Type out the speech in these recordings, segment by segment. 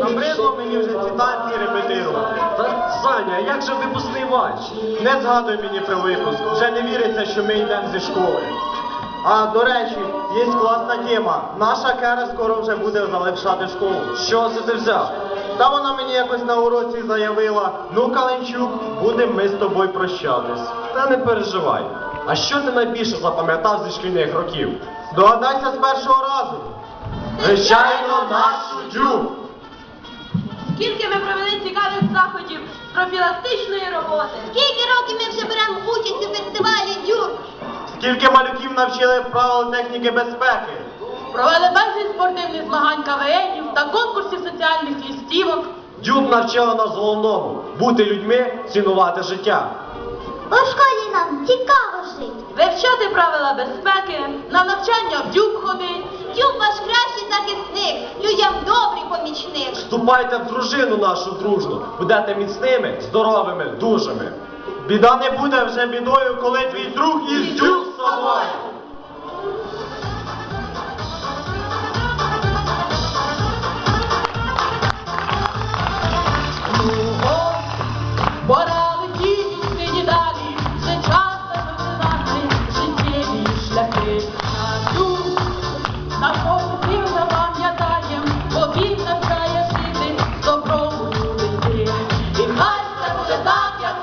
Набридло мені вже ці танці репетирувати. Саня, як же випускний матч? Не згадуй мені про випуск. Вже не віриться, що ми йдемо зі школи. А до речі, є класна тема. Наша Кера скоро вже буде залишати школу. Що це ти взяв? Та вона мені якось на уроці заявила, ну Каленчук, будемо ми з тобою прощатись. Та не переживай. А що ти найбільше запам'ятав зі шкільних років? Догадайся з першого разу. Звичайно, нашу дюб. Скільки ми провели цікавих заходів з профілактичної роботи? Скільки років ми вже беремо участь у фестивалі Дюк? Скільки малюків навчили правил техніки безпеки? Провели безліч спортивних змагань КВНів та конкурсів соціальних лістівок. Дюб навчила нас головному бути людьми, цінувати життя. У Вивчати правила безпеки, на навчання в дюб ходить. Дюб ваш кращий захисник, людям добрий помічник. Вступайте в дружину нашу дружну, будете міцними, здоровими, дужими. Біда не буде вже бідою, коли твій друг із дюб собою.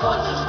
bunch of